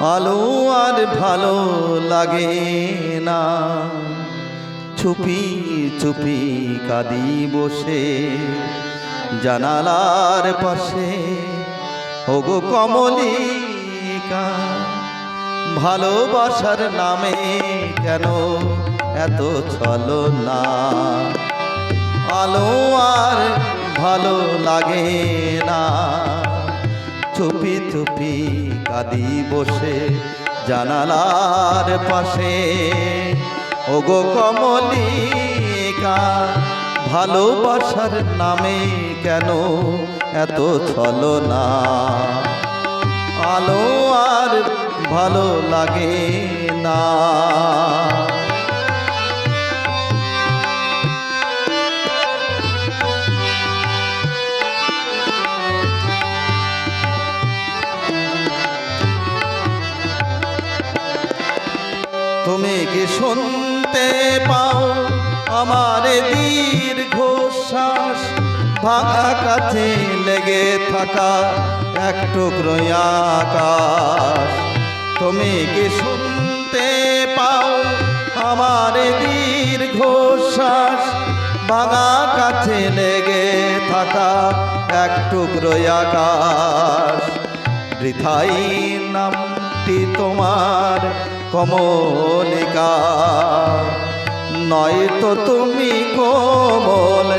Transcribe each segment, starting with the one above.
আলো আর ভালো লাগে না। চুপি চুপি কাঁদি বসে জানালার পাশে। ওগো কমলিকা, ভালোবাসার নামে কেন এত ছলো না আলো আর ভালো লাগে না। চুপি চুপি কাঁদি বসে জানালার পাশে। ওগো কমলিকা, ভালোবাসার নামে কেন এত ছলো না আলো আর ভালো লাগে না। কি শুনতে পাও আমার দীর্ঘশ্বাস। ভাঙা কাছে লেগে থাকা এক টুকরো আকাশ। তুমি কি শুনতে পাও আমার দীর্ঘশ্বাস? ভাঙা কাছে লেগে থাকা এক টুকরো আকাশ। বৃথাই নামটি তোমার কমলিকা। নয় তো তুমি কোমল,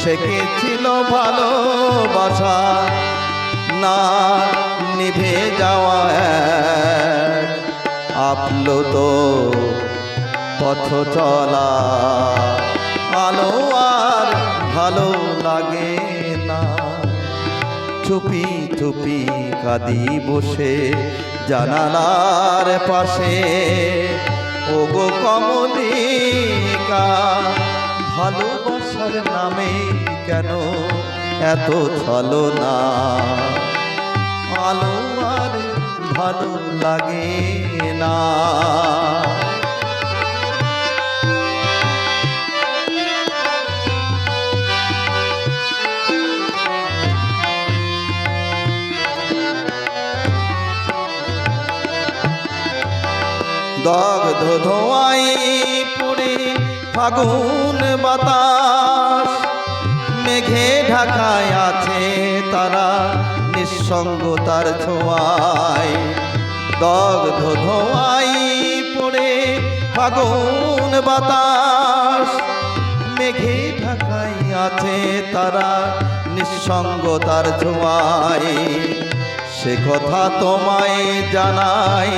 সে কি ছিল ভালোবাসা? না, নিভে যাওয়া আপ্লুত পথ চলা। আলো আর ভালো লাগে না। চুপি চুপি কাঁদি বসে জানালার পাশে। ওগো কমলিকা, ভালোবাসার নামে কেন এত ছলো না? আলো আর ভালো লাগে না। দগ্ধ ধোয়াই পুরে ফাগুন বাতাস। মেঘে ঢাকায় আছে তারা নিঃসঙ্গতার ছোঁয়ায়। দগ্ধ ধোয়াই পুরে ফাগুন বাতাস। মেঘে ঢাকায় আছে তারা নিঃসঙ্গতার ছোঁয়ায়। সে কথা তোমায় জানাই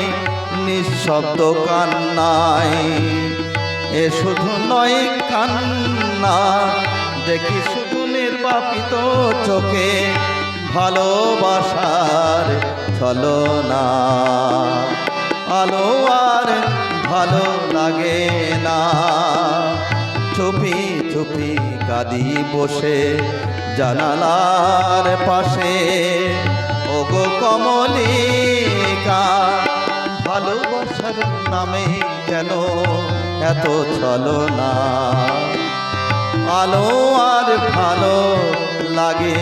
নিঃশব্দ কান্নাই এ শুধু নয় কান্না, দেখি শুধু নির্বাপিত চোখে ভালোবাসার চলো না আলো আর ভালো লাগে না। চুপি চুপি কাঁদি বসে জানালার পাশে। ওগো কমলিকা ভালোবাসার নামে কেন এত চলো না আলো আর ভালো লাগে